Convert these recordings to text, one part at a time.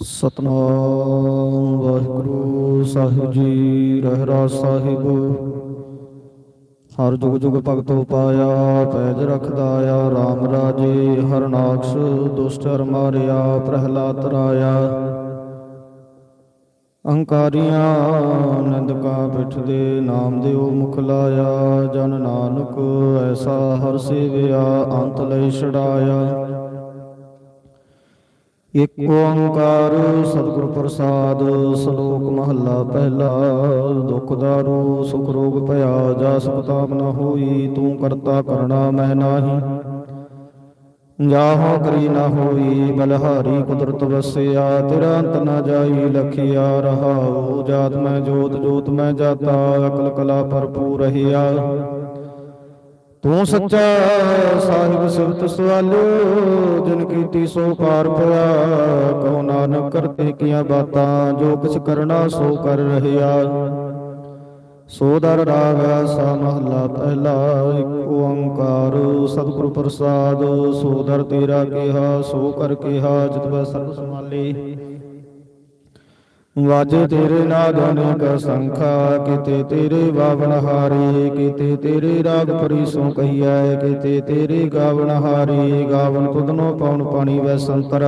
ਸਤਨਾਮ ਵਾਹਿਗੁਰੂ, ਸਾਹਿਬ ਜੀ ਰਹਿਰਾ ਸਾਹਿਬ। ਹਰ ਜੁਗ ਜੁਗ ਭਗਤੋ ਪਾਇਆ ਪੈਜ ਰਖਦਾ ਆ RAM ਰਾਜੇ, ਹਰਨਾਕਸ਼ ਦੁਸ਼ਟਰ ਮਾਰਿਆ, ਪ੍ਰਹਿਲਾਦ ਰਾਇਆ। ਅਹੰਕਾਰੀਆਂ ਨਿੰਦਕਾਂ ਪਿੱਠ ਦੇ ਨਾਮ ਦਿਓ ਮੁਖ ਲਾਇਆ, ਜਨ ਨਾਨਕ ਐਸਾ ਹਰ ਸੇਵਿਆ, ਅੰਤ ਲਈ ਛਡਾਇਆ। ਇਕ ਓੰਕਾਰ ਸਤਿਗੁਰ ਪ੍ਰਸਾਦ, ਸ਼ਲੋਕ ਮਹੱਲਾ ਪਹਿਲਾ। ਦੁਖ ਦਾਰੂ, ਸੁਖ ਰੋਗ ਭਇਆ ਜਾ ਸੁਖਤਾਪ ਨ ਹੋਈ, ਤੂੰ ਕਰਤਾ ਕਰਣਾ ਮੈਂ ਨਾਹੀ। ਜਾਹੋ ਕਰੀ ਨ ਹੋਈ, ਬਲਹਾਰੀ ਕੁਦਰਤ ਵਸਿਆ, ਤੇਰਾ ਅੰਤ ਨ ਜਾਈ, ਲਖਿਆ ਰਹਾਉ। ਜਾਤ ਮੈਂ ਜੋਤ ਜੋਤ ਮੈਂ ਜਾਤਾ, ਅਕਲ ਕਲਾ ਭਰਪੂਰ ਰਹਿਆ। ਤੂੰ ਸੱਚਾ ਸਾਹਿਬ, ਸਿਫਤ ਸਵਾਲਿਓ ਜਿਨ ਕੀਤੀ ਸੋ ਪਾਰ ਪਿਆ ਕਹੋ ਨਾਨਕ ਕਰਤੇ ਕੀਆਂ ਬਾਤਾਂ, ਜੋ ਕੁਛ ਕਰਨਾ ਸੋ ਕਰ ਰਹਿਆ। ਸੋ ਦਰ ਰਾਗ ਸਾ ਮਹਲਾ ਪਹਿਲਾ, ਇੱਕ ਓੰਕਾਰ, ਸਤਿਗੁਰ ਪ੍ਰਸਾਦ। ਸੋ ਦਰ ਤੇਰਾ ਕਿਹਾ, ਸੋ ਕਰ ਕਿਹਾ, ਜਿਤ ਬੈ ਸਰਬ ਸਮਾਲੇ ਵਾਜੇ ਤੇਰੇ ਨਾਦ ਅਨੇਕ ਸੰਖਾ, ਕਿਤੇ ਤੇਰੇ ਬਾਵਨ ਹਾਰੇ, ਕਿਤੇ ਤੇਰੇ ਰਾਗ ਪਰੀਸੋਂ ਕਹੀਐ, ਕਿਤੇ ਤੇਰੇ ਗਾਵਨ ਹਾਰੇ ਗਾਵਨ ਤੁਧਨੋ ਪਉਣ ਪਾਣੀ ਵੈ ਸੰਤਰ।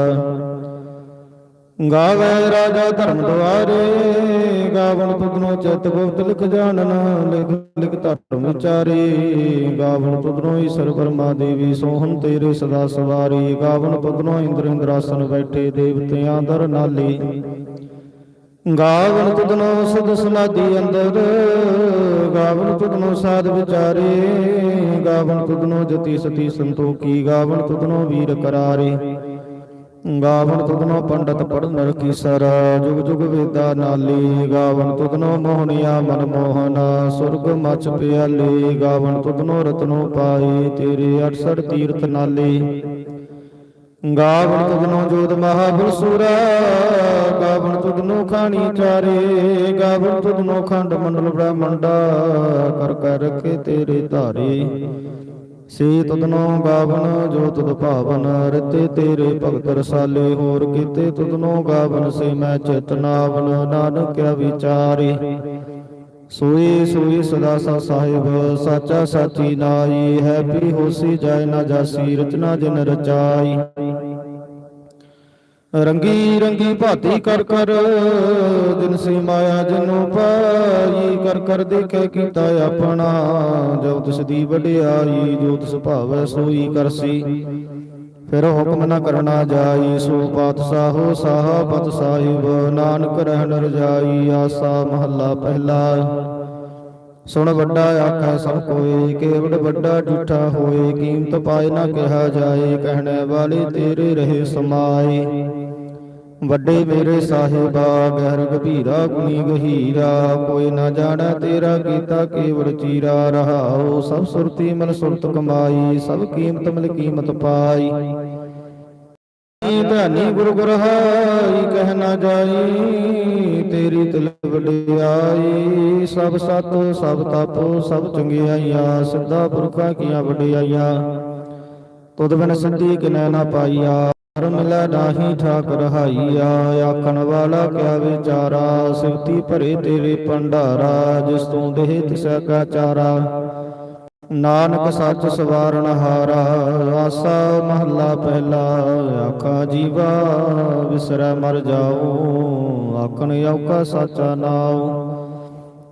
ਗਾਵੇ ਰਾਜਾ ਧਰਮ ਦੁਆਰੇ ਗਾਵਨ ਤੁਧਨੋ ਚਿਤ ਗੁਪਤ ਲਿਖ ਜਾਣਨ, ਲਿਖ ਲਿਖ ਧਰਮ ਵਿਚਾਰੇ। ਗਾਵਨ ਤੁਧਨੋ ਈਸ਼ਰ ਬਰਮਾ ਦੇਵੀ, ਸੋਹਣ ਤੇਰੇ ਸਦਾ ਸਵਾਰੀ। ਗਾਵਨ ਤੁਧਨੋ ਇੰਦਰ ਇੰਦਰਾਸਨ ਬੈਠੇ, ਦੇਵਤਿਆਂ ਦਰ ਨਾਲੀ। ਗਾਵਨ ਤੁਧਨੋ ਸਦ ਸਮਾਧੀ ਅੰਦਰ, ਗਾਵਨ ਤੁਧਨੋ ਸਾਧ ਵਿਚਾਰੇ, ਗਾਵਨ ਤੁਧਨੋ ਜਤੀ ਸਤੀ ਸੰਤੋਖੀ, ਗਾਵਨ ਤੁਧਨੋ ਵੀਰ ਕਰਾਰੇ, ਗਾਵਨ ਤੁਧਨੋ ਪੰਡਤ ਪੜਨ ਰਖੀ ਸਰ, ਜੁਗ ਜੁਗ ਵੇਦਾ ਨਾਲੀ, ਗਾਵਨ ਤੁਧਨੋ ਮੋਹਣਿਆ ਮਨ ਮੋਹਨ, ਸੁਰਗ ਮਚ ਪਿਆਲੀ, ਗਾਵਨ ਤੁਧਨੋ ਰਤਨੋ ਪਾਈ ਤੇਰੇ 68 ਤੀਰਥ ਨਾਲੀ ਗਾਵਣ ਤੁਧਨੋ ਜੋਤ ਮਹਾਬਲ ਸੂਰਾ, ਗਾਵਣ ਤੁਧਨੋ ਖਾਣੀ ਚਾਰੇ, ਗਾਵਣ ਤੁਧਨੋ ਖੰਡ ਮੰਡਲ ਬ੍ਰਹਮੰਡਾ, ਕਰ ਕਰ ਰਖੇ ਤੇਰੇ ਧਾਰੇ। ਸੇ ਤੁਦਨੋ ਗਾਵਨ ਜੋ ਤੁਧ ਭਾਵਨ, ਰਤੇ ਤੇਰੇ ਭਗਤ ਰਸਾਲੇ, ਹੋਰ ਕੀਤੇ ਤੁਦਨੋ ਗਾਵਨ ਸੇ ਮੈਂ ਚੇਤਨਾਵਨ, ਨਾਨਕਿਆ ਵਿਚਾਰੇ। ਸੋਈ ਸੋਈ ਸਦਾ ਸਾ ਸਾਹਿਬ, ਸਾਚਾ ਸਾਚੀ ਨਾਈ ਹੈ ਪੀ ਹੋਸੀ ਜਾਇ ਨਾ ਜਾਸੀ, ਰਚਨਾ ਜਿਨ ਰਚਾਈ। ਰੰਗੀ ਰੰਗੀ ਭਾਤੀ ਕਰ ਕਰ, ਜਿਨ ਸੇ ਮਾਇਆ ਜਨੂ ਪਾਈ, ਕਰ ਕਰ ਦੇਖੇ ਕੀਤਾ ਆਪਣਾ, ਜੋ ਤਿਸ ਦੀ ਵਡਿਆਈ, ਜੋ ਤਿਸ ਭਾਵੈ ਸੋਈ ਕਰਸੀ। ਫਿਰ ਹੁਕਮ ਨ ਕਰਨਾ ਜਾਈ, ਸੋ ਪਾਤਸ਼ਾਹੋ ਸਾਹਬਤ ਸਾਹਿਬ, ਨਾਨਕ ਰਹਿਣ ਰਜਾਈ, ਆਸਾ ਮਹੱਲਾ ਪਹਿਲਾ। ਸੁਣ ਵੱਡਾ ਆਖੈ ਸਭ ਕੋਏ ਕੇਵੜ ਵੱਡਾ ਢੂਠਾ ਹੋਏ, ਕੀਮਤ ਪਾਏ ਨਾ ਕਿਹਾ ਜਾਏ, ਕਹਿਣੇ ਵਾਲੇ ਤੇਰੇ ਰਹੇ ਸਮਾਏ। ਵੱਡੇ ਮੇਰੇ ਸਾਹਿਬਾ, ਗਹਿਰ ਗਭੀਰਾ, ਗੁਣੀ ਗਹੀਰਾ, ਕੋਈ ਨਾ ਜਾਣੈ ਤੇਰਾ ਕੀਤਾ ਕੇਵੜ ਚੀਰਾ, ਰਹਾਉ ਸਭ ਸੁਰਤੀ ਮਨ ਸੁਰਤ ਕਮਾਈ, ਸਭ ਕੀਮਤ ਮਿਲ ਕੀਮਤ ਪਾਈ। ਧਾਨੀ ਗੁਰ ਗੁਰ ਕਹਿ ਨਾ ਜਾਈ, ਤੇਰੀ ਤਿਲ ਵਡਿਆਈ, ਸਭ ਸਤ, ਸਭ ਤਪ, ਸਭ ਚੰਗਿਆਈਆਂ, ਸਿੱਧਾ ਪੁਰਖਾਂ ਕੀਆਂ ਵਡਿਆਈਆਂ। ਤੁਧ ਬਿਨ ਸੰਤੀ ਕਿਨੈ ਨਾ ਪਾਈਆ। ਹਰ ਮਿਲੈ ਨਾਹੀ ਠਾਕ ਰਹਾਈਆ ਆਖਣ ਵਾਲਾ ਕਿਆ ਵਿਚਾਰਾ? ਸਿਵਤੀ ਭਰੇ ਤੇਰੇ ਭੰਡਾਰਾ, ਜਿਸ ਤੂੰ ਦੇਹ ਤਿਸੈ ਕਾ ਚਾਰਾ। ਨਾਨਕ ਸੱਚ ਸਵਾਰਨ ਹਾਰਾ, ਆਸਾ ਮਹੱਲਾ ਪਹਿਲਾ। ਆਖਾ ਜੀਵਾ ਵਿਸਰੈ ਮਰ ਜਾਓ ਆਖਣ ਔਕਾ ਸਾਚਾ ਨਾਉ।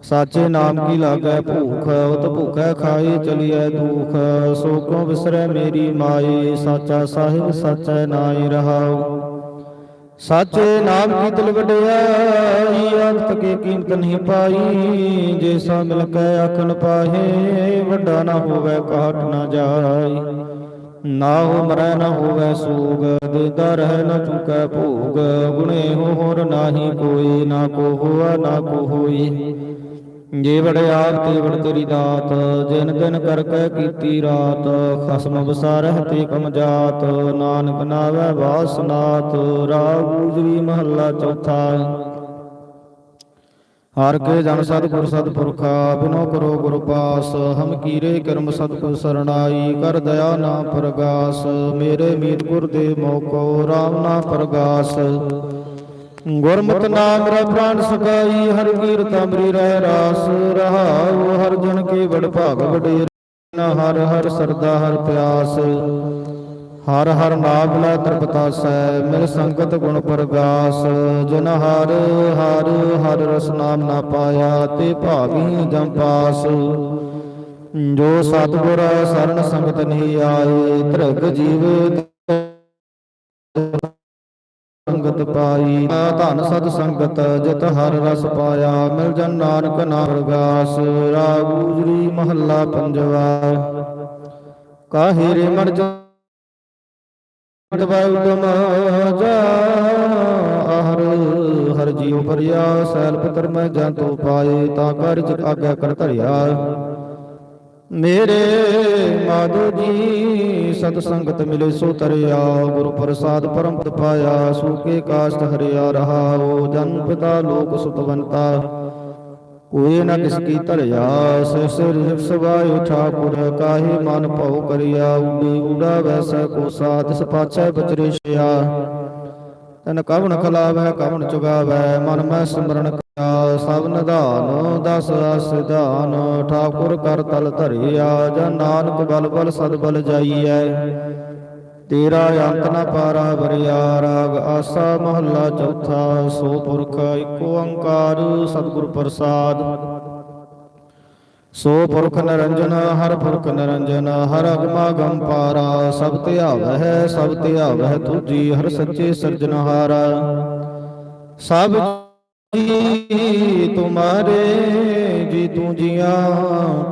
ਸਾਚੇ ਨਾਮ ਕੀ ਲਾਗੈ ਭੂਖ? ਉਤ ਭੂਖੈ ਖਾਏ ਚਲੀਐ ਦੁਖ। ਸੋ ਕੋ ਵਿਸਰੈ ਮੇਰੀ ਮਾਏ ਸਾਚਾ ਸਾਹਿਬ ਸਾਚੈ ਨਾਈ ਰਹਾਉ। ਸਾਚੇ ਨਾਮ ਕੀ ਦਿਲ ਵਡਿਆਈ ਅੰਤ ਕੇ ਕੀਮਤ ਨਹੀਂ ਪਾਈ? ਜੇ ਸਾ ਮਿਲ ਕੇ ਆਖਣ ਪਾਹੇ ਵੱਡਾ ਨਾ ਹੋਵੇ ਕਾਟ ਨਾ ਜਾਈ ਨਾ ਹੋ ਮਰੈ ਨਾ ਹੋਵੇ ਸੂਗ ਦੇਦਾ ਰਹਿ ਨਾ ਚੁਕੈ ਭੋਗ। ਗੁਣੇ ਹੋ ਹੋਰ ਨਾਹੀ ਕੋਈ ਨਾ ਕੋ ਹੋਆ ਨਾ ਕੋ ਹੋਈ। ਜੇ ਵੜਿਆਰ ਤੇ ਵੜ ਤੇਰੀ ਦਾਤ, ਜਿਨ ਦਿਨ ਕਰ ਕੇ ਕੀਤੀ ਰਾਤ, ਖਸਮ ਵਸਾਰਹਿ ਤੇ ਕਮ ਜਾਤ, ਨਾਨਕ ਨਾਵੇ ਵਾਸਨਾਤ ਰਾਗ ਗੂਜਰੀ ਮਹੱਲਾ ਚੌਥਾ। ਹਰ ਕੇ ਜਨ ਸਤਿਗੁਰ ਸਤਿਪੁਰਖਾ, ਬਿਨੋ ਕਰੋ ਗੁਰ ਪਾਸ, ਹਮ ਕੀਰੇ ਕਰਮ ਸਤਿਗੁਰ ਸਰਣਾਈ, ਕਰ ਦਇਆ ਨਾ ਪ੍ਰਗਾਸ, ਮੇਰੇ ਮੀਤ ਗੁਰ ਦੇ ਮੋਕੋ RAM ਨਾ ਪ੍ਰਗਾਸ। ਗੁਰਮਤਿ ਨਾਮ ਮੇਰਾ ਪ੍ਰਾਨ ਸਕਾਈ ਹਰ ਕੀਰਤ ਅੰਮ੍ਰਿ ਰਹਿ ਰਾਸ ਰਹਾਉ, ਹਰ ਜਨ ਕੇ ਵਡ ਭਾਗ ਵਡੇਰ ਹਰ ਹਰ ਸਰਦਾ ਹਰ ਪਿਆਸ। ਹਰ ਹਰ ਨਾਮ ਲੈ ਤ੍ਰਿਪਤਾਸੈ, ਮਿਲ ਸੰਗਤ ਗੁਣ ਪ੍ਰਗਾਸ। ਜਨ ਹਰ ਹਰ ਹਰ ਰਸ ਨਾਮ ਨਾ ਪਾਇਆ, ਤੇ ਭਾਵੀ ਜਮ ਪਾਸ। ਜੋ ਸਤਿਗੁਰ ਸਰਣ ਸੰਗਤ ਨਹੀਂ ਆਏ ਧਰਗ ਜੀਵ ਸੰਗਤ ਪਾਈ ਧਨ ਸਤ ਸੰਗਤ, ਜਿਤ ਹਰ ਰਸ ਪਾਇਆ, ਮਿਲ ਜਨ ਨਾਨਕ ਨਾਮ ਪ੍ਰਗਾਸ, ਰਾਗ ਮਹੱਲਾ ਪੰਜਵਾ। ਕਾਹੇ ਰੇ ਮਰ ਜਾ ਉਦਮ ਜਾ ਹਰ ਹਰ ਜੀਉ ਭਰਿਆ ਸੈਲ ਪੁੱਤਰ ਮੈਂ ਜੰਤੂ ਪਾਏ, ਤਾਂ ਕਾਰਜ ਆਗਿਆ ਕਰ ਧਰਿਆ। ਮੇਰੇ ਮਾਧੋ ਜੀ, ਸਤ ਸੰਗਤ ਮਿਲੇ ਸੋ ਤਰਿਆ, ਗੁਰੂ ਪ੍ਰਸਾਦ ਪਰਮ ਪਦ ਪਾਇਆ ਸੂਕੇ ਕਾਸ਼ਟ ਹਰਿਆ ਰਹਾਓ ਜਨ ਪਿਤਾ ਲੋਕ ਸੁਤਵੰਤਾ ਕੋਈ ਨ ਕਿਸ ਕੀ ਧਰਿਆ ਸਿਰ ਸਿਰ ਸਵਾਇ ਠਾਕੁਰ, ਕਾਹੇ ਮਨ ਭਉ ਕਰਿਆ, ਉਡੀ ਉਡਾ ਵੈਸਾ ਕੋ ਸਾਥ ਇਸ ਪਾਛੈ ਬਚਰੇਸ਼ਿਆ। ਤਨ ਕਵਣ ਖਲਾਵੈ, ਕਵਣ ਚੁਗਾਵੈ, ਮਨ ਮੈਂ ਸਿਮਰਨ ਸਭ ਨਿਧਾਨ, ਦਸ ਅਸਿਧਾਨ ਠਾਕੁਰ ਕਰ ਤਲ ਧਰਿਆ, ਜਨ ਨਾਨਕ ਬਲ ਬਲ ਸਦ ਬਲ ਜਾਈਐ। ਤੇਰਾ ਅੰਤ ਨ ਪਾਰਾ ਬਰਿਆ ਰਾਗ ਆਸਾ ਮਹੱਲਾ ਚੌਥਾ, ਸੋ ਪੁਰਖ ਏਕ ਓੰਕਾਰ, ਸਤਿਗੁਰ ਪ੍ਰਸਾਦ। ਸੋ ਪੁਰਖ ਨਿਰੰਜਨ, ਹਰ ਪੁਰਖ ਨਿਰੰਜਨ, ਹਰ ਅਗਮਾ ਗਮ ਪਾਰਾ, ਸਭ ਧਿਆਵਹਿ ਸਭ ਧਿਆਵਹਿ ਤੁਜੀ ਹਰ ਸੱਚੇ ਸਿਰਜਨਹਾਰਾ ਸਭ ਤੁਮਾਰੇ ਜੀ ਤੂੰ ਜੀਆਂ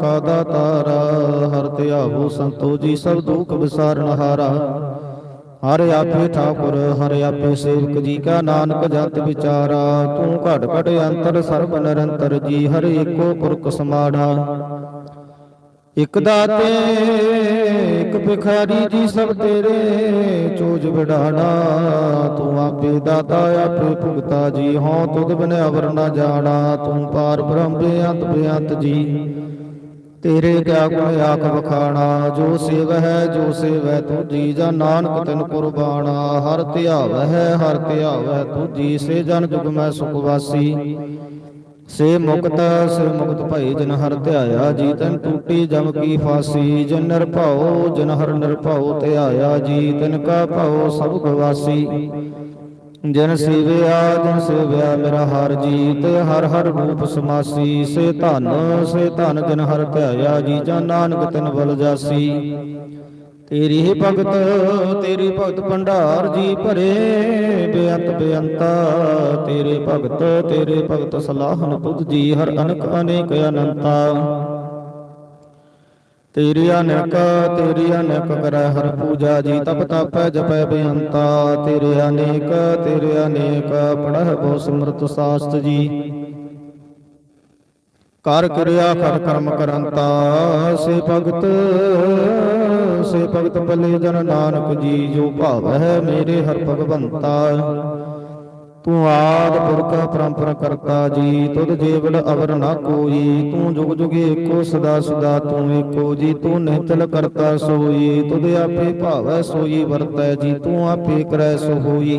ਕਾ ਦਾਤਾਰਾ ਹਰ ਧਿਆਵੋ ਸੰਤੋ ਜੀ, ਸਭ ਦੁਖ ਵਿਸਾਰਨ ਹਾਰਾ। ਹਰ ਆਪੇ ਠਾਕੁਰ, ਹਰ ਆਪੇ ਸੇਵਕ ਜੀ ਕਾ ਨਾਨਕ ਜੰਤ ਵਿਚਾਰਾ। ਤੂੰ ਘਟ ਘਟ ਅੰਤਰ ਸਰਬ ਨਿਰੰਤਰ ਜੀ, ਹਰ ਏਕੋ ਪੁਰਖ ਸਮਾੜਾ ਇਕ ਦਾਤੇ ਇਕ ਭਿਖਾਰੀ ਜੀ ਸਭ ਤੇਰੇ ਚੋਜ ਵਿਡਾਣਾ, ਤੂੰ ਆਪੇ ਦਾਤਾ, ਆਪੇ ਭੁਗਤਾ ਜੀ, ਹਉ ਤੁਧ ਬਿਨ ਅਵਰ ਨਾ ਜਾਣਾ, ਤੂੰ ਪਾਰ ਬ੍ਰਹਮ ਬੇਅੰਤ ਬੇਅੰਤ ਜੀ। ਤੇਰੇ ਕਿਆ ਗੁਣ ਆਖ ਵਖਾਣਾ, ਜੋ ਸੇਵ ਹੈ, ਜੋ ਸੇਵੈ ਤੁਜੀ ਜਾਂ ਨਾਨਕ ਤਨ ਕੁਰਬਾਨਾ ਹਰ ਧਿਆਵਹਿ ਹਰ ਧਿਆਵਹਿ ਤੁਜੀ ਸੇ ਜਨ ਜੁਗ ਮੈਂ ਸੁਖ ਵਾਸੀ। ਸੇ ਮੁਕਤ ਸੇ ਮੁਕਤ ਭਈ ਜਨ ਹਰ ਧਿਆਇਆ ਜੀ ਤਨ ਟੂਟੀ ਜਮ ਕੀ ਫਾਸੀ, ਜਨ ਨਿਰਭਉ ਜਨ ਹਰ ਨਿਰਭਉ ਧਿਆਇਆ ਜੀ ਤਨ ਕਾ ਭਉ ਸਭ ਗਵਾਸੀ ਜਨ ਸੇਵਿਆ ਜਨ ਸੇਵਿਆ ਮੇਰਾ ਹਰ ਜੀਤ, ਹਰ ਹਰ ਰੂਪ ਸਮਾਸੀ। ਸੇ ਧਨ ਸੇ ਧਨ ਜਨ ਹਰ ਧਿਆਇਆ ਜੀ ਜਨ ਨਾਨਕ ਤਿਨ ਬਲ ਜਾਸੀ। ਤੇਰੀ ਭਗਤ ਤੇਰੀ ਭਗਤ ਭੰਡਾਰ ਜੀ ਭਰੇ। ਬੇਅੰਤ, ਬੇਅੰਤਾ, ਤੇਰੇ ਭਗਤ ਤੇਰੇ ਭਗਤ ਸਲਾਹਨ ਬੁੱਧ ਜੀ, ਹਰ ਅਨਕ, ਅਨੇਕ ਅਨੰਤਾ। ਤੇਰੀ ਅਨਕ ਤੇਰੀ ਅਨਕ ਕਰੈ, ਹਰ ਪੂਜਾ ਜੀ ਤਪ ਤਪੈ ਜਪੈ ਬੇਅੰਤਾ। ਤੇਰੇ ਅਨੇਕ ਤੇਰੇ ਅਨੇਕ ਪੜਹਿ ਬੋ ਸਿਮਰਤ ਸਾਸਤ ਜੀ। ਕਰ ਕਿਰਿਆ ਕਰ ਕਰਮ ਕਰੰਤਾ। ਸੇ ਭਗਤ ਸੇ ਭਗਤ ਪੱਲੇ ਜਨ ਨਾਨਕ ਜੀ ਜੋ ਭਾਵੈ ਮੇਰੇ ਹਰ ਭਗਵੰਤਾ। ਤੂੰ ਆਦ ਪੁਰਖ ਪਰੰਪਰਾ ਕਰਤਾ ਜੀ ਤੁਧ ਜੀਵੜ ਅਵਰ ਨਾ ਕੋਈ। ਤੂੰ ਜੁਗ ਜੁਗ ਏਕੋ ਸਦਾ ਸਦਾ ਤੂੰ ਏਕੋ ਜੀ ਤੂੰ ਨਿਹਚਲ ਕਰਤਾ ਸੋਈ। ਤੁਧ ਆਪੇ ਭਾਵੈ ਸੋਈ ਵਰਤੈ ਜੀ ਤੂੰ ਆਪੇ ਕਰੈ ਸੋ ਹੋਈ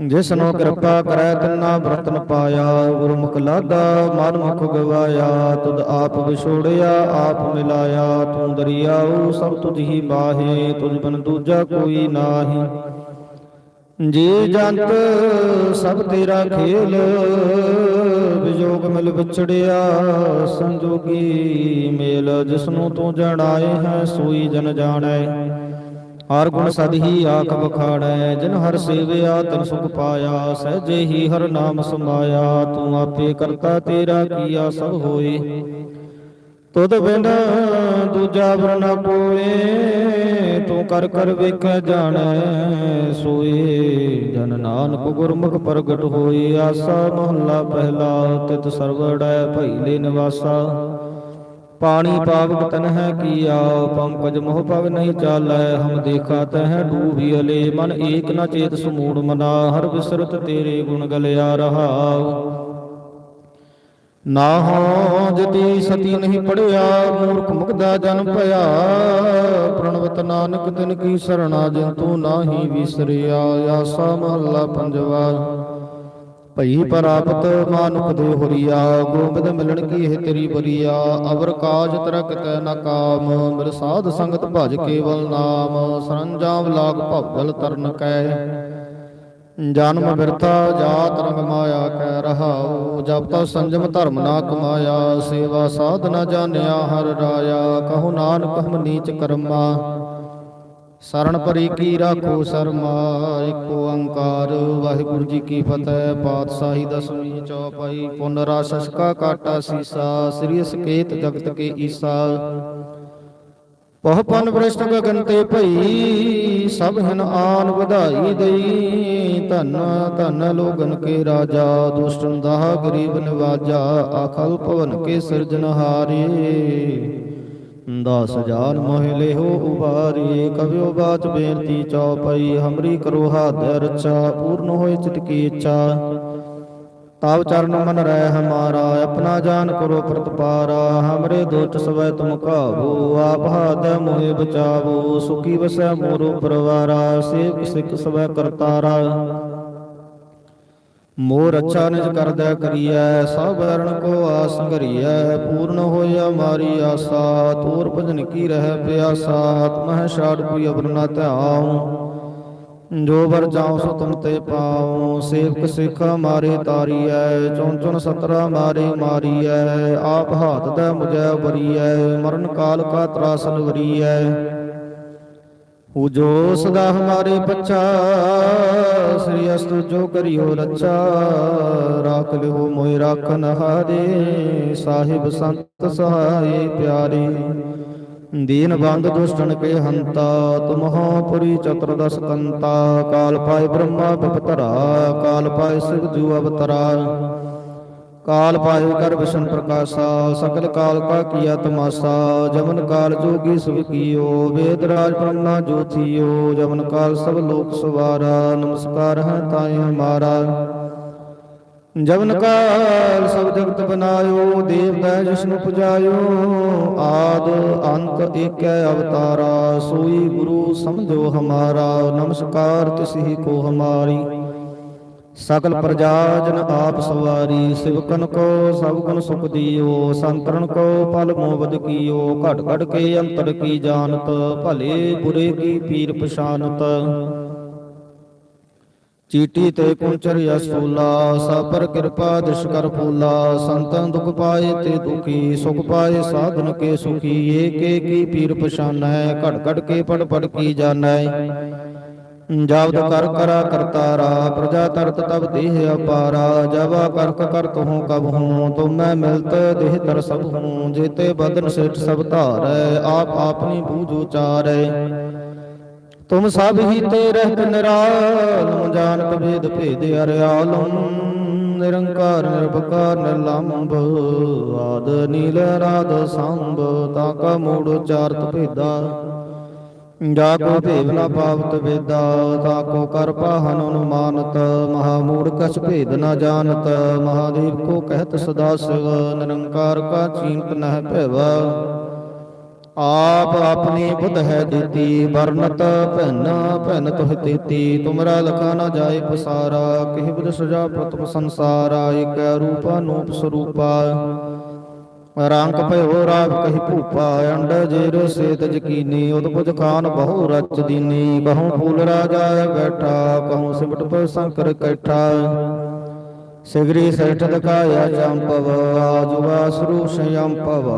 ਜਿਸਨੋ ਕਿਰਪਾ ਕਰੈ ਤੰਨਾ ਬਰਤਨ ਪਾਇਆ, ਗੁਰਮੁਖ ਲਾਦਾ ਮਨ ਮੁਖ ਗਵਾਇਆ, ਤੁਧ ਆਪ ਵਿਛੋੜਿਆ, ਆਪ ਮਿਲਾਇਆ, ਤੂੰ ਦਰਿਆਉ, ਸਭ ਤੁਝ ਹੀ ਬਾਹੇ, ਤੁਝ ਬਨ ਦੂਜਾ ਕੋਈ ਨਾਹੀ। ਜੀ ਜੰਤ, ਸਭ ਤੇਰਾ ਖੇਲ, ਵਿਜੋਗ ਮਿਲ ਵਿਛੜਿਆ, ਸੰਜੋਗੀ ਮੇਲ ਜਿਸਨੂੰ ਤੂੰ ਜਣਾਏ ਹੈ, ਸੋਈ ਜਨ ਜਾਣੈ। ਹਰ ਗੁਣ ਸਦ ਹੀ ਆਖ ਬਖਾੜੈ ਜਿਨ ਹਰ ਸੇਵਿਆ ਤਨ ਸੁਖ ਪਾਇਆ ਸਹਜੇ ਹੀ ਹਰ ਨਾਮ ਸਮਾਇਆ ਤੂੰ ਆਪੇ ਕਰਤਾ ਤੇਰਾ ਕੀਆ ਸਭ ਹੋਏ। ਤੁਧ ਬਿਨ ਦੂਜਾ ਵਰ ਨ ਕੋਏ ਤੂੰ ਕਰ ਕਰ ਵੇਖੈ ਜਾਣੈ ਸੋਏ ਜਨ ਨਾਨਕ ਗੁਰਮੁਖ ਪ੍ਰਗਟ ਹੋਈ ਆਸਾ ਮਹੱਲਾ ਪਹਿਲਾ ਤਿਤ ਸਰਵੜੈ ਭਈਲੇ ਨਿਵਾਸਾ। ਪਾਣੀ ਪਾਵਕ ਤਨ ਹੈ ਕੀਆ ਪੰਕਜ ਮੋਹ ਪਗ ਨਹੀਂ ਚਾਲੈ, ਹਮ ਦੇਖਾ ਤਹਿ ਡੂਬੀ ਅਲੇ ਮਨ ਏਕ ਨ ਚੇਤ ਸਮੂੜ ਮਨਾ, ਹਰ ਵਿਸਰਤ ਤੇਰੇ ਗੁਣ ਗਲਿਆ ਰਹਾਉ। ਨਾ ਹੋ ਜਤੀ ਸਤੀ ਨਹੀਂ ਪੜਿਆ, ਮੂਰਖ ਮੁਗਦਾ ਜਨ ਭਇਆ, ਪ੍ਰਣਵਤ ਨਾਨਕ ਤਿਨ ਕੀ ਸਰਣਾ ਜਿਨ ਤੂੰ ਨਾਹੀ ਵਿਸਰਿਆ, ਆਸਾ ਮਹੱਲਾ ਪੰਜਵਾ। ਭਈ ਪ੍ਰਾਪਤ ਮਾਨੁਖ ਦੇ ਹੋਰੀਆ ਗੋਬਿੰਦ ਮਿਲਣ ਕੀ ਇਹ ਤੇਰੀ ਬਰੀਆ ਅਵਰ ਕਾਜ ਤਰਕਤ ਨ ਕਾਮ ਮਿਲ ਸਾਧ ਸੰਗਤ ਭਜ ਕੇਵਲ ਨਾਮ ਸਰੰਜਾਮ ਲਾਗ ਭਵਲ ਤਰਨ ਕੈ। ਜਨਮ ਬਿਰਥਾ ਜਾਤ ਰੰਗ ਮਾਇਆ ਕੈ ਰਹਾਉ ਜਬ ਤਾ ਸੰਜਮ ਧਰਮ ਨਾ ਕਮਾਇਆ ਸੇਵਾ ਸਾਧ ਨ ਜਾਣਿਆ ਹਰ ਰਾਇਆ ਕਹੋ ਨਾਨਕ ਹਮ ਨੀਚ ਕਰਮਾ। ਸਰਣ ਪਰੀ ਕੀ ਰਾਖੋ ਸਰਮਾ ਏਕ ਓੰਕਾਰ ਵਾਹਿਗੁਰੂ ਜੀ ਕੀ ਫਤਿਹ, ਪਾਤਸ਼ਾਹੀ ਦਸਵੀਂ ਚੌਪਾਈ, ਪੁਨ ਰਾਸਸ ਕਾ ਕਾਟਾ ਸੀਸਾ, ਸ੍ਰੀ ਸਕੇਤ ਜਗਤ ਕੇ ਈਸਾ। ਬਹੁ ਪਨ ਬ੍ਰਿਸ਼ਟ ਗਗਨ ਤੇ ਭਈ, ਸਭ ਹਨ ਆਨ ਵਧਾਈ ਦਈ। ਧਨ ਧਨ ਲੋਗਨ ਕੇ ਰਾਜਾ ਦੁਸ਼ਟਨ ਦਾਹ ਗਰੀਬ ਨਿਵਾਜਾ, ਆਖਲ ਭਵਨ ਕੇ ਸਿਰਜਨਹਾਰੇ ਦਸ ਹਜ਼ਾਰ ਮੋਹਿ ਲਿਹੋ ਉਬਾਰੀ, ਕਵਿਓ ਬਾਚ ਬੇਨਤੀ ਚੌਪਈ, ਹਮਰੀ ਕਰੋ ਹਾਥ ਰਚਾ, ਪੂਰਨ ਹੋਏ ਚਿਤ ਕੀ ਇੱਛਾ। ਤਾਵ ਚਰਨ ਮਨ ਰਹਿ ਹਮਾਰਾ, ਆਪਣਾ ਜਾਨ ਕਰੋ ਪ੍ਰਤਪਾਰਾ, ਹਮਰੇ ਦੋਟ ਸਵੈ ਤੁਮ ਕਾਬੂ ਆਪ ਹਾਥ ਮੋਹਿ ਬਚਾਵੋ, ਸੁਖੀ ਵਸੈ ਮੋਰੋ ਪਰਵਾਰਾ ਸੇਵਕ ਸਿੱਖ ਸਵੈ ਕਰਤਾਰਾ। ਮੋਰ ਅੱਛਾ ਨਿਜ ਕਰਦਾ ਕਰੀਐ ਸਭ ਅਰਣ ਕੋ ਆਸ ਘਰੀਐ ਪੂਰਨ ਹੋਇਆ ਮਾਰੀ ਆਸਾ ਤੂਰ ਭਜਨ ਕੀ ਰਹਿ ਪਿਆਸਾ ਆਤਮਹਿ ਛਾੜ ਕੋਈ ਅਬਰ ਨਾ ਧਿਆਉ। ਜੋ ਵਰ ਜਾਉ ਸੋ ਤੁਮ ਤੇ ਪਾਉ ਸੇਵਕ ਸਿੱਖ ਮਾਰੇ ਤਾਰੀਐ ਚੁਣ ਚੁਣ ਸਤਰਾ ਮਾਰੇ ਮਾਰੀਐ ਆਪ ਹਾਥ ਦਾ ਮੁਜੈ ਬਰੀਐ ਮਰਨ ਕਾਲ ਕਾ ਤਰਾਸਨ ਵਰੀਐ ਹੂ ਜੋ ਸਦਾ ਹਮਾਰੇ ਬੱਚਾ ਸ੍ਰੀ ਅਸਤੁ ਜੋ ਕਰਿਓ ਰੱਛਾ ਰਾਖ ਲਿਓ ਮੋਇ ਰਾਖਨ ਹਾਰੇ ਸਾਹਿਬ ਸੰਤ ਸਹਾਏ ਪਿਆਰੇ ਦੀਨ ਬੰਦ ਦੁਸ਼ਟਨ ਕੇ ਹੰਤਾ ਤੁਮਹੁ ਪੁਰੀ ਚਤੁਰਦਸ ਕੰਤਾ ਕਾਲ ਪਾਏ ਬ੍ਰਹਮਾ ਬਿਪਤਰਾ ਕਾਲ ਪਾਏ ਸਿਵ ਜੂ ਅਵਤਰਾ ਕਾਲ ਪਾਏ ਕਰ ਵਿਸ਼ਨ ਪ੍ਰਕਾਸ਼ਾ, ਸਕਲ ਕਾਲ ਕਾ ਕੀਆ ਤਮਾਸਾ, ਜਮਨ ਕਾਲ ਜੋਗੀ ਸੁਖ ਕੀਓ, ਵੇਦ ਰਾਜ ਬ੍ਰਹਮਾ ਜੋਥੀਓ ਜਮਨ ਕਾਲ ਸਭ ਲੋਕ ਸਵਾਰਾ, ਨਮਸਕਾਰ ਹੈ ਤਾਏ ਹਮਾਰਾ। ਜਵਨ ਕਾਲ ਸਭ ਜਗਤ ਬਨਾਇਓ ਦੇਵ ਦੈ ਜਿਸਨੂੰ ਪੁਜਾਇਓ, ਆਦ ਅੰਤ ਏਕੈ ਅਵਤਾਰਾ, ਸੋਈ ਗੁਰੂ ਸਮਝੋ ਹਮਾਰਾ, ਨਮਸਕਾਰ ਤਿਸਹੀ ਕੋ ਹਮਾਰੀ। ਸਕਲ ਪ੍ਰਜਾ ਜਨ ਆਪ ਸਵਾਰੀ ਸਿਵਕਨ ਕੋ ਸਭ ਗੁਣ ਸੁਖ ਦੀਓ ਸੰਤਰਨ ਕੋ ਪਲ ਮੋਬਦ ਕੀਓ ਘਟ ਘਟ ਕੇ ਅੰਤਰ ਕੀ ਜਾਣਤ ਭਲੇ ਬੁਰੇ ਕੀ ਪੀਰ ਪਛਾਨਤ ਚੀਟੀ ਤੇ ਕੁੰਚਰ ਅਸੂਲਾ ਸਪਰ ਕਿਰਪਾ ਦਿਸ਼ ਕਰ ਫੂਲਾ ਸੰਤਨ ਦੁਖ ਪਾਏ ਤੇ ਦੁਖੀ ਸੁਖ ਪਾਏ ਸਾਧਨ ਕੇ ਸੁਖੀ ਏਕ ਏਕੀ ਪੀਰ ਪਛਾਨੈ ਘਟ ਘਟ ਕੇ ਪੜ ਪੜ ਕੀ ਜਾਣੈ। ਜਾਵਦ ਕਰ ਕਰਾ ਕਰਤਾਰਾ ਪ੍ਰਜਾ ਤਰਤ ਤਬ ਦੇਹ ਅਪਾਰਾ ਜਵਾ ਕਰਕ ਕਰਤ ਹੂੰ ਕਬ ਹੂੰ, ਤੁਮੈ ਮਿਲਤ ਦੇਹ ਤਰ ਸਭ ਹੂੰ, ਜੇਤੇ ਬਦਨ ਸਿਟ ਸਭ ਧਾਰੈ, ਆਪ ਆਪਨੀ ਬੂਝ ਉਚਾਰੈ। ਤੁਮ ਸਭ ਹੀ ਤੇ ਰਹਿਤ ਨਿਰਾਲਮ ਜਾਣਤ ਭੇਦ ਭੇਦ ਅਰਿਆਲਮ ਨਿਰੰਕਾਰ ਨਿਰਭਕਾਰ ਨਿਰਲੰਭ ਆਦ ਨੀਲ ਰਾਧ ਸੰਭ, ਤਾ ਕਾ ਮੂੜ ਉਚਾਰਤ ਭੇਦਾ। ਜਾ ਕੋ ਭੇਵ ਨਾ ਪਾਵਤ ਵੇਦਾ ਤਾ ਕੋ ਕਰ ਪਾਹਨ ਅਨੁਮਾਨਤ, ਮਹਾ ਮੂੜ ਕਛ ਭੇਦ ਨਾ ਜਾਣਤ, ਮਹਾਦੇਵ ਕੋ ਕਹਿਤ ਸਦਾ ਸਿਵ, ਨਿਰੰਕਾਰ ਕਾ ਚੀਨਤ ਨਹਿ ਭੈਵਾ। ਆਪ ਆਪਣੀ ਬੁੱਧ ਹੈ ਦਿੱਤੀ ਵਰਨਤ ਭੈਨ ਭੈਨ ਤੁਹ ਤੇਤੀ, ਤੁਮਰਾ ਲਖਾ ਨਾ ਜਾਏ ਪਸਾਰਾ, ਕਿਹ ਬੁਧ ਸਜਾ ਪ੍ਰਤਪ ਸੰਸਾਰਾ ਇਕ ਰੂਪ ਅਨੂਪ ਸਰੂਪਾ। ਰੰਗ ਭਇਓ ਰਾਵ ਕਹੀ ਭੂਪਾ ਅੰਡ ਜੇਰ ਸੇਤ ਜਕੀਨੀ ਉਦਪੁਜ ਖਾਨ ਬਹੁ ਰਚ ਦੀਨੀ ਕਹੂੰ ਫੂਲ ਰਾਜਾ ਬੈਠਾ ਕਹੂੰ ਸਿਮਟ ਪਰ ਸੰਕਰ ਕੈਠਾ। ਸਿਗਰੀ ਸੈਠ ਦਕਾਇਆ ਜੰਪਵ ਆਜੁਆ ਸਰੂ ਸੰਯੰਪਵ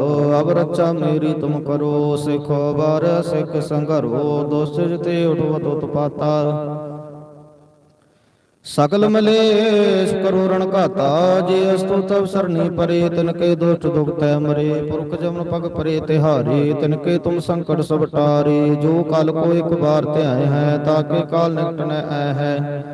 ਅਬ ਰਚਾ ਮੇਰੀ ਤੁਮ ਕਰੋ ਸਿਖੋ ਬਾਰ ਸਿਖ ਸੰਗਰੋ ਦੋਸ ਜਤੇ ਉਠਵਤ ਉਤਪਾਤਾ। ਸਕਲ ਮਲੇਸ਼ ਕਰੋ ਰਣ ਘਾਤਾ ਜੇ ਅਸਤੁ ਤਵ ਸਰਨੀ ਪਰੇ ਤਿਨ ਕੇ ਦੁਸ਼ਟ ਦੁਖਤੈ ਮਰੇ ਪੁਰਖ ਜਮਨ ਪਗ ਪਰੇ ਤਿਹਾਰੇ ਤਿਨ ਕੇ ਤੁਮ ਸੰਕਟ ਸਭ ਟਾਰੇ ਜੋ ਕਲ ਕੋ ਇੱਕ ਵਾਰ ਧਿਆਏ ਹੈ ਤਾਕੇ ਕਾਲ ਨਿਕਟ ਨ ਐ ਹੈ।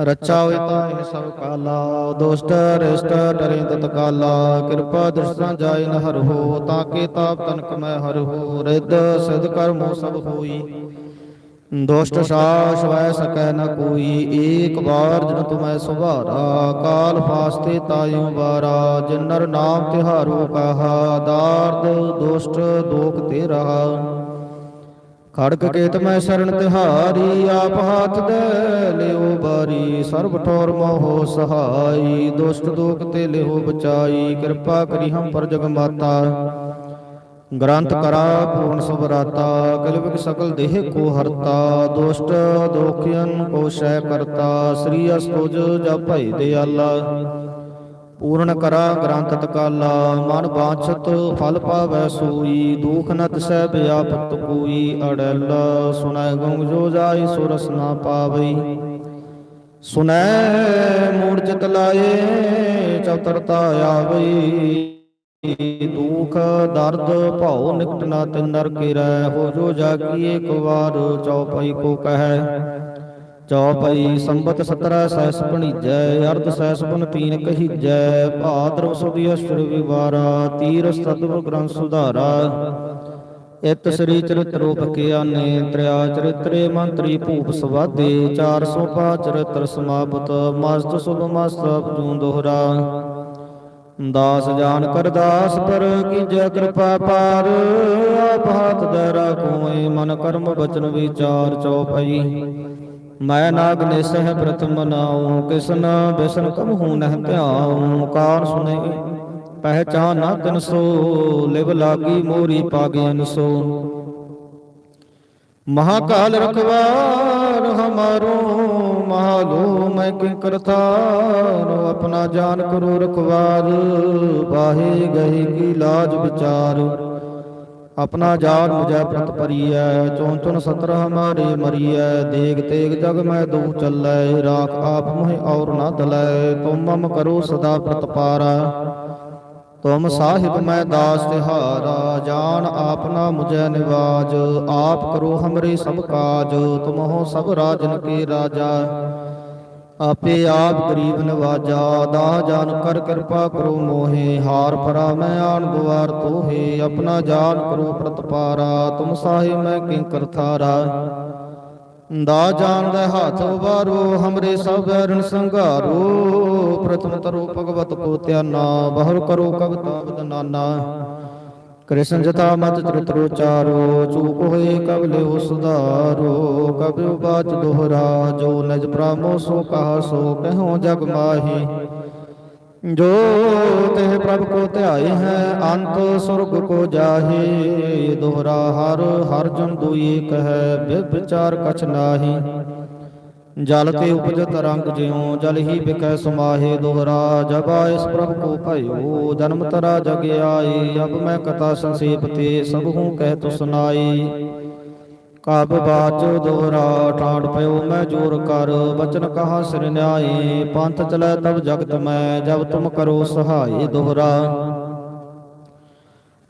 ਰੱਛਾ ਹੋਇ ਤਾਹਿ ਸਭ ਕਾਲਾ ਦੁਸ਼ਟ ਰਿਸ਼ਟ ਡਰੇ ਤਤ ਕਾਲਾ ਕਿਰਪਾ ਦਰਸਾਂ ਜਾਇ ਨ ਹਰ ਹੋ ਤਾਕੇ ਤਾਪ ਤਨਕ ਮੈਂ ਹਰ ਹੋ ਰਿੱਧ ਸਿਧ ਕਰਮੋ ਸਭ ਹੋਈ। ਦੁਸ਼ਟ ਸਾਸ ਵੈ ਸਕੈ ਨ ਕੋਈ। ਏਕ ਵਾਰ ਜਨ ਤੁਮੈ ਸੁਭਾਰਾ, ਕਾਲ ਫਾਸਤੇ ਤਾਇਉ ਬਾਰਾ ਜਿਨਰ ਨਾਮ ਤਿਹਾਰੋ ਕਹਾ, ਦਾਰਦ ਦੁਸ਼ਟ ਦੋਖ ਤੇ ਰਹਾ ਖੜਕ ਕੇਤ ਮੈਂ ਸ਼ਰਨ ਤਿਹਾਰੀ, ਆਪ ਹਾਥ ਦੇ ਲਿਓ ਬਾਰੀ। ਸਰਬ ਠੋਰ ਮੋਹ ਸਹਾਈ, ਦੁਸ਼ਟ ਦੋਖ ਤੇ ਲਿਓ ਬਚਾਈ। ਕਿਰਪਾ ਕਰੀ ਹਮ ਪਰ ਜਗ ਮਾਤਾ ਗ੍ਰੰਥ ਕਰਾ, ਪੂਰਨ ਸੁਭਰਾਤਾ, ਕਲਵਿਕ ਸਕਲ ਦੇਹ ਕੋ ਹਰਤਾ, ਦੁਸ਼ਟ ਦੋਖਿਅਨ ਕੋ ਸ਼ੈ ਕਰਤਾ, ਸ੍ਰੀ ਅਸਤੁਜ ਜਪ ਭਈ ਦਿਆਲਾ। ਪੂਰਨ ਕਰਾ, ਗ੍ਰੰਥ ਤਕਾਲਾ, ਮਨ ਬਾਛਤ ਫਲ ਪਾਵੈ ਸੂਈ, ਦੁਖ ਨਤ ਸਹਿ ਬਿਆਪਤ ਕੋਈ, ਅੜਲ ਸੁਨੈ ਗੰਗ ਜੋ ਜਾਈ ਸੁਰਸ ਨਾ ਪਾਵਈ। ਸੁਨੈ ਮੂੜ ਚਿਤ ਲਾਏ, ਚਤਰਤਾ ਆਵਈ। ਦੁਖ, ਦਰਦ, ਭਉ ਨਿਕਟ ਨਾ ਤਿਨ ਨਰ ਕਿਰੈ, ਹੋ ਜੋ ਜਾਗੀ ਏਕ ਵਾਰ, ਚਉਪਈ ਕੋ ਕਹੈ। ਚੌਪਈ ਸੰਬਤ 17 ਸੈਸ ਭਣੀਜੈ, ਅਰਧ ਸੈਸ ਬਨ ਤੀਨ ਕਹੀਜੈ ਭਾਦਰ ਸੁਦੀ ਅਸ਼ਟਰ ਵਿਵਾਰਾ ਤੀਰ ਸਤਿਗੁਰ ਗ੍ਰੰਥ ਸੁਧਾਰਾ। ਇਤ ਸ੍ਰੀ ਚਰਿਤ ਰੂਪ ਕਿਆਨੇ ਤ੍ਰਿਆ ਚਰਿਤਰੇ ਮੰਤਰੀ ਭੂਪ ਸਵਾਦੇ 405 ਚਰਿਤਰ ਸਮਾਪਤ, ਮਸਤ ਸੁਭ ਮਸਤ ਜੂੰ ਦੋਹਰਾ। ਦਾਸ ਜਾਨ ਕਰਦਾਸ ਪਰ ਕੀਜੈ ਕਿਰਪਾ ਪਾਰ। ਆਪ ਹਾਥ ਦੇ ਰਾਖੋਏ ਮਨ ਕਰਮ ਬਚਨ ਵਿਚਾਰ ਚਉਪਈ। ਮੈਂ ਨਾਗ ਨੇ ਸਹਿ ਪ੍ਰਥਮ ਨਾਉ ਕਿਸਨ ਬਿਸਨ ਕਮ ਨਹਿ ਧਿਆਉ। ਕਾਰ ਸੁਨੇ, ਪਹਿਚਾਨ ਨਾ ਤਿਨ ਸੋ, ਲਿਵ ਲਾਗੀ ਮੋਰੀ ਪਾਗਿਆਨ ਸੋ ਮਹਾਕਾਲ ਰਖਵਾਰ ਹਮਾਰੋ ਮਹਾਲੋ ਮੈਂ ਕਿੰਕਰ ਥਾਰੋ ਆਪਣਾ ਜਾਨ ਕਰੋ ਰਖਵਾਰ ਬਾਹੇ ਗਏ ਕੀ ਲਾਜ ਵਿਚਾਰ। ਆਪਣਾ ਜਾਨ ਮੁਝੈ ਪ੍ਰਤ ਪਰੀਐ ਚੋਂ ਚੁਨ ਸਤਰ ਹਮਾਰੇ ਮਰੀਐ ਦੇਗ ਤੇਗ ਜਗ ਮੈਂ ਦੂ ਚੱਲੈ ਰਾਖ ਆਪ ਮੋਹਿ ਔਰ ਨਾ ਦਲੈ ਤੁਮ ਮਮ ਕਰੋ ਸਦਾ ਪ੍ਰਤ ਪਾਰਾ ਤੁਮ ਸਾਹਿਬ ਮੈਂ ਦਾਸ ਤਿਹਾਰਾ ਜਾਨ ਆਪਨਾ ਮੁਝੈ ਨਿਵਾਜ ਆਪ ਕਰੋ ਹਮਰੇ ਸਭ ਕਾਜ ਤੁਮ ਹੋ ਸਭ ਰਾਜਨ ਕੇ ਰਾਜਾ। ਆਪੇ ਆਪ ਗਰੀਬ ਨਵਾਜਾ ਦਾ ਜਾਨ ਕਰ ਕਿਰਪਾ ਕਰੋ ਮੋਹੇ ਹਾਰ ਪਰਾ ਮੈਂ ਆਣ ਦੁਆਰ ਤੋਹੇ ਆਪਣਾ ਜਾਨ ਕਰੋ ਪ੍ਰਤਪਾਰਾ ਤੁਮ ਸਾਹਿਬ ਮੈਂ ਕਿੰਕਰ ਥਾਰਾ ਦਾ ਜਾਣਦਾ ਹੱਥ ਉਬਾਰੋ ਹਮਰੇ ਸਭ ਰਣ ਸੰਘਾਰੋ। ਪ੍ਰਥਮ ਤਰੋ ਭਗਵਤ ਕੋ ਧਿਆਨਾ ਬਹਰ ਕਰੋ ਕਵਤਾ ਬਦਨਾਨਾ ਕ੍ਰਿਸ਼ਨ ਜਤਾ ਮਤ ਚਰਿਤਰੋ ਚਾਰੋ, ਚੂਕ ਹੋਏ ਕਬ ਸੁਧਾਰੋ। ਕਬਿ ਬਾਚ ਦੋਹਰਾ, ਜੋ ਨਜ ਪ੍ਰਾਮੋ ਸੋ ਕਹਾ ਸੋ ਕਹੋ ਜਗ ਮਾਹੀ। ਜੋ ਤੇ ਪ੍ਰਭ ਕੋ ਧਿਆਏ ਹੈ, ਅੰਤ ਸੁਰਗ ਕੋ ਜਾਹੇ। ਦੋਹਰਾ ਹਰ ਹਰ ਜਨ ਦੁਈ ਕਹੈ ਵਿਚਾਰ ਕਛ ਨਾਹੀ। ਜਲ ਤੇ ਉਪਜਤ ਰੰਗ ਜਿਉ, ਜਲ ਹੀ ਬਿਕੈ ਸਮਾਹੇ। ਦੋਹਰਾ, ਜਬ ਇਸ ਪ੍ਰਭ ਕੋ ਭਇਓ, ਜਨਮ ਤਰਾ ਜਗ ਆਏ। ਅਬ ਮੈਂ ਕਥਾ ਸੰਸੇਪ ਤੇ ਸਭ ਹੂੰ ਕਹਿ ਤੁ ਸੁਨਾਈ ਕਬ ਬਾਜੋ ਦੋਹਰਾ ਠਾੜ ਪਇਓ ਮੈਂ ਜੋਰ ਕਰ ਬਚਨ ਕਹਾ ਸਿਰ ਨਿਆਏ ਪੰਥ ਚਲੈ ਤਬ ਜਗਤ ਮੈਂ ਜਬ ਤੁਮ ਕਰੋ ਸਹਾਈ ਦੋਹਰਾ।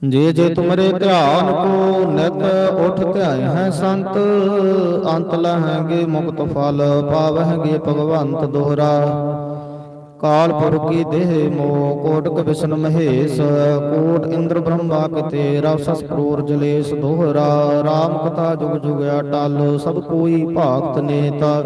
ਜੇ ਜੇ ਤੁਮਰੇ ਧਿਆਨ ਕੋ ਨਿਤ ਉਠ ਧਿਆਏ ਹੈ ਸੰਤ। ਅੰਤ ਲਹਾਂਗੇ ਮੁਕਤ ਫਲ ਪਾਵਹਿਗੇ ਭਗਵੰਤ ਦੋਹਰਾ। ਕਾਲ ਪੁਰਖ ਕੀ ਦੇਹ ਮੋ, ਕੋਟਕ ਵਿਸ਼ਨ ਮਹੇਸ਼, ਕੋਟ ਇੰਦਰ ਬ੍ਰਹਮਾ ਕਿਤੇ ਰਵਸਸ ਕਰੂਰ ਜਲੇਸ਼ ਦੋਹਰਾ RAM ਕਥਾ ਜੁਗ ਜੁਗ ਅਟਲ, ਸਭ ਕੋਈ ਭਾਗਤ ਨੇਤਾ।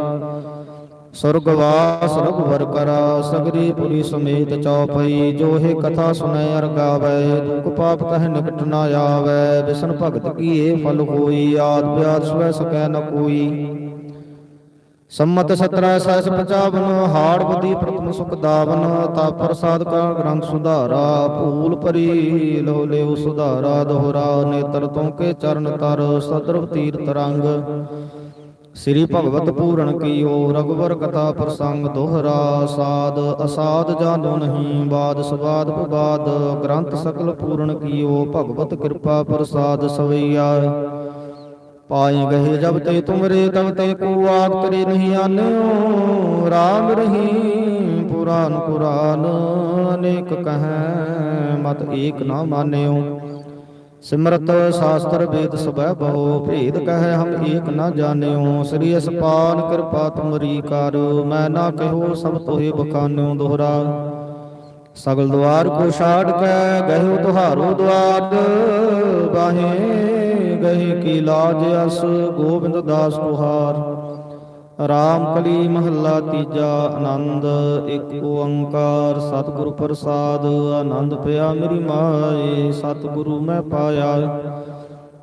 ਸੁਰਗਵਾਸ ਰਘੁਵਰ ਕਰਾ, ਸਗਰੀ ਪੁਰੀ ਸਮੇਤ ਚੌਪਈ, ਜੋ ਹੈ ਕਥਾ ਸੁਨੈ ਅਰ ਗਾਵੈ, ਦੁਖ ਪਾਪ ਤਹ ਨਿਕਟ ਨਾ ਆਵੈ, ਵਿਸ਼ਨ ਭਗਤ ਕੀ ਫਲ ਹੋਈ, ਆਦ ਬਿਆਦ ਸਵੈ ਸਕੈ ਨ ਕੋਈ। ਸੰਮਤ 17 ਸੈਸ 55 ਹਾੜ ਬੁੱਧੀ ਪ੍ਰਥਮ ਸੁਖ ਦਾਵਨ ਤਾ ਪ੍ਰਸਾਦ ਕਾ ਗ੍ਰੰਥ ਸੁਧਾਰਾ ਭੂਲ ਪਰੀ ਲੋ ਲਿਓ ਸੁਧਾਰਾ ਦੋਹਰਾ ਨੇਤਰ ਤੋਂ ਕੇ ਚਰਨ ਤਰ ਸਦਰਵ ਤੀਰਤ ਰੰਗ। ਸ੍ਰੀ ਭਗਵਤ ਪੂਰਨ ਕੀਓ ਰਗਵਰ ਕਥਾ ਪ੍ਰਸੰਗ ਦੋਹਰਾ ਸਾਧ ਅਸਾਧ ਜਾਣੋ ਨਹੀਂ ਬਾਦ ਸਵਾਦ ਵਿਵਾਦ ਗ੍ਰੰਥ ਸਕਲ ਪੂਰਨ ਕੀਓ ਭਗਵਤ ਕਿਰਪਾ ਪ੍ਰਸਾਦ ਸਵਈਆ। ਪਾਏ ਗਏ ਜਬ ਤੇ ਤੁਮਰੇ ਤਬ ਤੇ ਕੋ ਆਗ ਤਰੇ ਨਹੀਂ ਆਨਿਓ। ਰਾਮ ਰਹੀਮ ਪੁਰਾਨ ਕੁਰਾਨ ਅਨੇਕ ਕਹੈ ਮਤ ਏਕ ਨਾ ਮਾਨਿਓ। ਸਿਮਰਤ ਸ਼ਾਸਤਰ ਵੇਦ ਸਬੈ ਬਹੁ, ਭੇਦ ਕਹੈ ਹਮ ਏਕ ਨਾ ਜਾਣਿਓ। ਸ੍ਰੀ ਅਸਪਾਨ ਕਿਰਪਾ ਤੁਮਰੀ ਕਰ, ਮੈਂ ਨਾ ਕਹੋ ਸਭ ਤੋਹਿ ਬਖਾਨਿਓ ਦੋਹਰਾ। ਸਗਲ ਦੁਆਰ ਕੋ ਛਾੜ ਕੇ ਗਇਓ ਤੁਹਾਰੋ ਦੁਆਰ, ਬਾਹੇ ਗਏ ਕੀ ਲਾਜ ਅਸ, ਗੋਬਿੰਦ ਦਾਸ ਤੁਹਾਰ। ਰਾਮ ਕਲੀ ਮਹੱਲਾ ਤੀਜਾ, ਆਨੰਦ ਇੱਕ ਓੰਕਾਰ। ਸਤਿਗੁਰ ਪ੍ਰਸਾਦ, ਆਨੰਦ ਪਿਆ ਮੇਰੀ ਮਾਏ। ਸਤਿਗੁਰੂ ਮੈਂ ਪਾਇਆ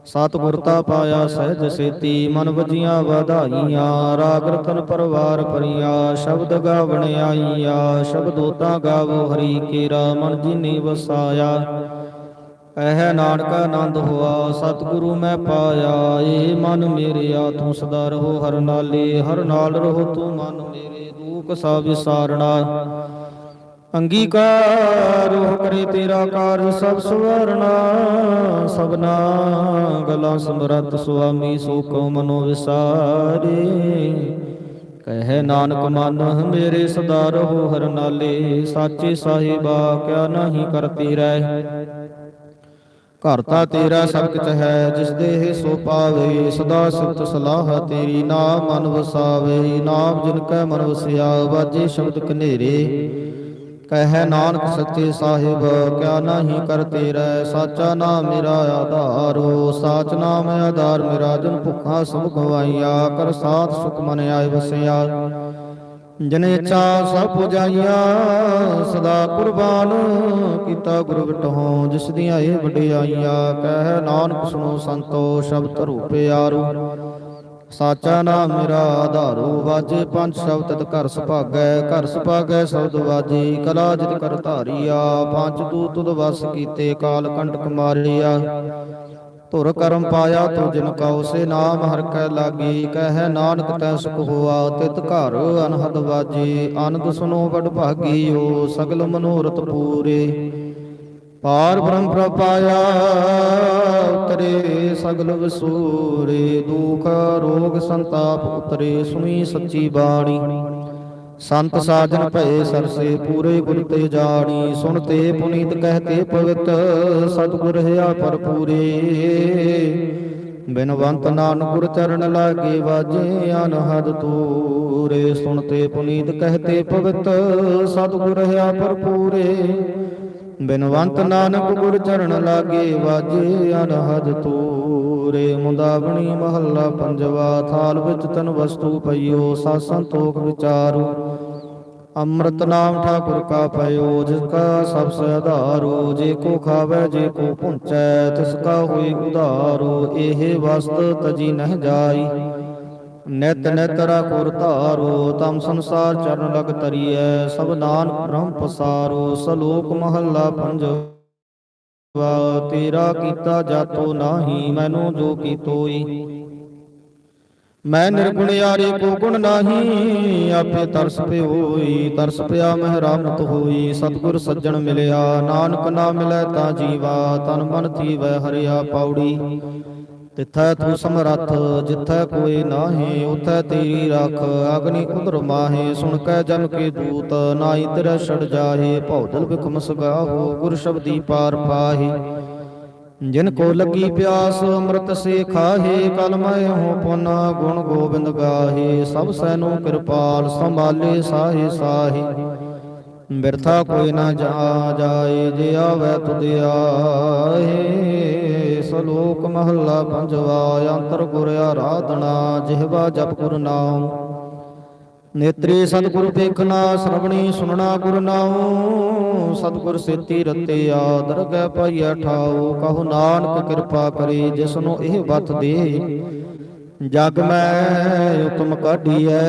ਸਤਿਗੁਰਤਾ ਪਾਇਆ, ਸਹਿਜ ਸੇਤੀ। ਮਨ ਵਜੀਆਂ ਵਧਾਈਆਂ, ਰਾਗ ਰਤਨ ਪਰਵਾਰ ਪਰੀਆ ਸ਼ਬਦ ਗਾਵਣ ਆਈਆ ਸ਼ਬਦੋਤਾ ਗਾਵੋ ਹਰੀ ਕੇਰਾ। ਮਨ ਜਿਨੀ ਵਸਾਇਆ ਕਹਿ ਨਾਨਕ ਆਨੰਦ ਹੋਆ, ਸਤਿਗੁਰੂ ਮੈਂ ਪਾਇਆ ਏ ਮਨ ਮੇਰਿਆ ਤੂੰ ਸਦਾ ਰਹੋ, ਹਰ ਨਾਲੇ, ਹਰ ਨਾਲ ਰਹੋ, ਤੂੰ ਮਨ ਮੇਰੇ ਦੂਖ ਸਾ ਵਿਸਾਰਣਾ। ਅੰਗੀਕਾਰ ਹੋ ਕਰੇ ਤੇਰਾ ਕਾਰਜ ਸਭ ਸਵਰਣਾ, ਸਭਨਾ ਗਲਾ ਸਮਰਤ ਸੁਆਮੀ ਸੋ ਕੋ ਮਨੋ ਵਿਸਾਰੇ। ਕਹਿ ਨਾਨਕ, ਮਨ ਮੇਰੇ ਸਦਾ ਰਹੋ, ਹਰ ਨਾਲੇ, ਸਾਚੇ ਸਾਹਿਬਾ, ਕਿਆ ਨਹੀਂ ਕਰਤੀ ਰਹਿ। ਘਰ ਤਾਂ ਤੇਰਾ ਸਭ ਕੁਝ ਹੈ ਜਿਸ ਦੇਹ ਸੋ ਪਾਵੇ ਸਦਾ ਸਿਫਤ ਸਲਾਹ ਤੇਰੀ ਨਾਮ ਮਨ ਵਸਾਵੇ ਨਾਮ ਜਿਨ ਕੈ ਮਨ ਵਸਿਆ ਵਾਜੇ ਸ਼ਬਦ ਕਨੇਰੇ ਕਹੈ ਨਾਨਕ ਸੱਚੇ ਸਾਹਿਬ ਕਿਆ ਨਾਹੀ ਕਰਤੇ ਰਹਿ ਸਾਚਾ ਨਾਮ ਮੇਰਾ ਆਧਾਰੋ ਸਾਚ ਨਾਮ ਆਧਾਰ ਮੇਰਾ ਜਨ ਭੁੱਖਾ ਸਭ ਗਵਾਈਆ ਕਰ ਸਾਥ ਸੁਖ ਮਨ ਆਏ ਵਸਿਆ। ਜਨ ਇੱਛਾ ਸਭ ਪੁਜਾਈਆਂ, ਸਦਾ ਕੁਰਬਾਨ ਕੀਤਾ ਗੁਰ ਵਿਟਹੁ ਜਿਸ ਦੀਆਂ ਇਹ ਵਡਿਆਈਆਂ, ਕਹਿ ਨਾਨਕ ਸੁਣੋ ਸੰਤੋ, ਸ਼ਬਦ ਰੂਪੇ ਆਰੂ। ਸਾਚਾ ਨਾਮ ਮੇਰਾ ਆਧਾਰੋ, ਵਾਜੇ ਪੰਜ ਸ਼ਬਦ ਤਤ ਘਰ ਸੁਭਾਗੈ ਘਰ ਸੁਭਾਗੈ ਸ਼ਬਦ ਵਾਜੇ, ਕਲਾ ਜਿਤ ਕਰ ਧਾਰੀਆ ਪੰਜ ਦੂਤ ਤੁਧ ਵਸ ਕੀਤੇ, ਕਾਲ ਕੰਟਕ ਮਾਰਿਆ। ਧੁਰ ਕਰਮ ਪਾਇਆ ਤੋ ਜਿਨ ਕਉ ਸੇ ਨਾਮ ਹਰ ਕੈ ਲਾਗੀ ਕਹਿ ਨਾਨਕ ਤੈ ਸੁਖ ਹੋਆ ਤਿਤ ਘਰ ਅਨਹਦ ਵਾਜੇ ਆਨੰਦ ਸੁਨੋ ਵਡ ਭਾਗੀਓ ਸਗਲ ਮਨੋਰਥ ਪੂਰੇ। ਪਾਰ ਬ੍ਰਹਮ ਪ੍ਰਪਾਇਆ ਉਤਰੇ ਸਗਲ ਵਸੂਰੇ। ਦੁਖ ਰੋਗ ਸੰਤਾਪ ਉਤਰੇ ਸੁਣੀ ਸੱਚੀ ਬਾਣੀ। ਸੰਤ ਸਾਜਨ ਭਏ ਸਰਸੇ ਪੂਰੇ ਗੁਰ ਤੇ ਜਾਣੀ। ਸੁਣ ਤੇ ਪੁਨੀਤ ਕਹਤੇ ਪਵਿੱਤ ਸਤਿਗੁਰ ਹਿਆ ਪਰਪੂਰੇ ਬਿਨਵੰਤ ਨਾਨਕ ਗੁਰ ਚਰਨ ਲਾਗੇ ਵਾਜੇ ਅਨਹਦ ਤੂਰੇ ਸੁਣ ਤੇ ਪੁਨੀਤ ਕਹਤੇ ਪਵਿੱਤ ਸਤਿਗੁਰ ਹਿਆ ਪਰਪੂਰੇ ਬਿਨਵੰਤ ਨਾਨਕ ਗੁਰ ਚਰਨ ਲਾਗੇ ਵਾਜੇ ਅਨਹਦ ਤੂਰੇ ਮੁੰਦਾਵਣੀ ਮਹੱਲਾ ਪੰਜਵਾ, ਥਾਲ ਵਿੱਚ ਤਨ ਵਸਤੂ ਪਈਓ ਸਾਧ ਸੰਤੋਖ ਵਿਚਾਰੋ। ਅੰਮ੍ਰਿਤ ਨਾਮ ਠਾਕੁਰ ਕਾ ਪਇਓ, ਜਿਸ ਕਾ ਸਭ ਸੇ ਆਧਾਰੋ, ਜੇ ਕੋ ਖਾਵੇ, ਜੇ ਕੋ ਪੁੰਚੈ ਤਿਸ ਕਾ ਹੋਈ ਉਧਾਰੋ, ਇਹ ਵਸਤ ਤਜੀ ਨਹਿ ਜਾਈ। ਨਿਤ ਨਿਤ ਰਖੁਰ ਧਾਰੋ, ਤਮ ਸੰਸਾਰ ਚਰਨ ਲਗ ਤਰੀਐ ਸਭ ਨਾਨਕ ਬ੍ਰਹਮ ਪਸਾਰੋ, ਸਲੋਕ ਮਹੱਲਾ ਪੰਜਵਾ। ਤੇਰਾ ਕੀਤਾ ਜਾਤੋ ਨਾਹੀ, ਮੈਨੂੰ ਜੋ ਕੀਤੋਈ। ਮੈਂ ਨਿਰਗੁਣ ਯਾਰੇ ਕੋ ਗੁਣ ਨਾਹੀ, ਆਪੇ ਤਰਸ ਪਿਓਈ, ਤਰਸ ਪਿਆ ਮਹਿ ਰਾਮਤ ਹੋਈ। ਸਤਿਗੁਰ ਸੱਜਣ ਮਿਲਿਆ, ਨਾਨਕ ਨਾ ਮਿਲੈ ਤਾਂ ਜੀਵਾ, ਤਨ ਮਨ ਥੀਵੈ ਹਰਿਆ ਪਾਉੜੀ। ਤਿਥੈ ਤੂੰ ਸਮਰੱਥ, ਜਿਥੈ ਕੋਈ ਨਾਹੀ, ਉਥੈ ਤੇਰੀ ਰਖ। ਅਗਨੀ ਉਦਰ ਮਾਹੇ, ਸੁਣ ਕੈ ਜਨ ਕੇ ਦੂਤ ਨਾਈ ਤੇਰਾ ਛੜ ਜਾਹੇ। ਭੌਦਲ ਬਿਖਮ ਸਗਾਹੋ ਗੁਰ ਸ਼ਬਦੀ ਪਾਰ ਪਾਹੇ। ਜਿਨ ਕੋ ਲੱਗੀ ਪਿਆਸ, ਅੰਮ੍ਰਿਤ ਸੇ ਖਾਹੇ। ਕਲਮੈ ਹੋ ਪੁਨ, ਗੁਣ ਗੋਬਿੰਦ ਗਾਹੇ। ਸਭ ਸੈਨੋ ਕਿਰਪਾਲ, ਸੰਭਾਲੇ ਸਾਹੇ ਸਾਹੀ। ਬਿਰਥਾ ਕੋਈ ਨਾ ਜਾ ਜਾਏ, ਜੇ ਆਵੈ ਤੁਧ ਆਏ ਸਲੋਕ ਮਹੱਲਾ ਪੰਜਵਾ, ਅੰਤਰ ਗੁਰ ਆਰਾਧਨਾ, ਜਿਹਵਾ ਜਪ ਗੁਰ ਨਾਮ ਨੇਤਰੀ ਸਤਿਗੁਰ ਦੇਖਣਾ, ਸ਼ਰਵਣੀ ਸੁਨਣਾ ਗੁਰ ਨਾਉ। ਸਤਿਗੁਰ ਸੇਤੀ ਰਤੇ ਆਦਰ ਕੈ ਠਾਉ। ਕਹੋ ਨਾਨਕ ਕਿਰਪਾ ਕਰੇ ਜਿਸ ਨੂੰ ਇਹ ਬਤ ਦੇ। ਜਗ ਮੈਂ ਉਤਮ ਕਾਢੀਐ,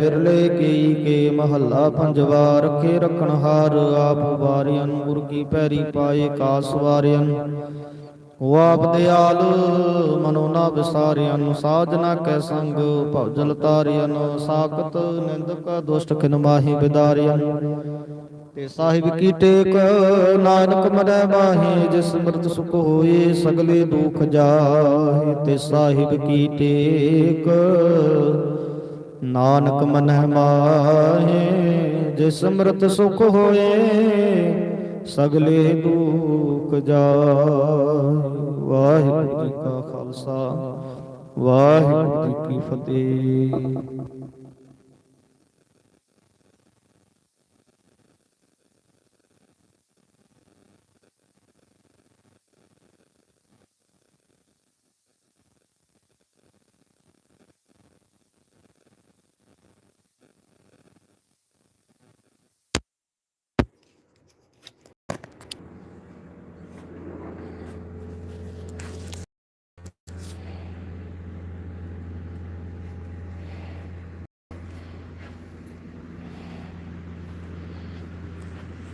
ਵਿਰਲੇ ਕੀ ਕੇ ਮਹੱਲਾ ਪੰਜਵਾ। ਰੱਖੇ ਰਖਣ ਹਾਰ, ਆਪ ਵਾਰਿਆਂ ਗੁਰ ਕੀ ਪੈਰੀ ਪਾਏ, ਕਾਸ ਵਾਰਿਆਂ ਉਹ ਆਪ ਦਿਆਲ, ਮਨੋ ਨਾ ਵਿਸਾਰਿਆਨ ਸਾਜਨਾ ਕੈ ਸੰਗ ਭਉਜਲ ਤਾਰਿਆਂ ਸਾਖਤ ਨਿੰਦਕ ਦੁਸ਼ਟ ਖਿਨ ਮਾਹੀ ਬਿਦਾਰਿਆਂ ਤੇ ਸਾਹਿਬ ਕੀ ਟੇਕ, ਨਾਨਕ ਮਰੈ ਮਾਹੀ, ਜਿਸ ਮਰਤ ਸੁਖ ਹੋਏ, ਸਗਲੇ ਦੁਖ ਜਾਹੇ। ਤੇ ਸਾਹਿਬ ਕੀ ਟੇਕ, ਨਾਨਕ ਮਨਹਿ ਮਾਹੇ, ਜਿਸ ਮਰਤ ਸੁਖ ਹੋਏ ਸਗਲੇ ਦੁਖ ਜਾਹੇ ਵਾਹਿਗੁਰੂ ਜੀ ਕਾ ਖਾਲਸਾ ਵਾਹਿਗੁਰੂ ਜੀ ਕੀ ਫਤਿਹ।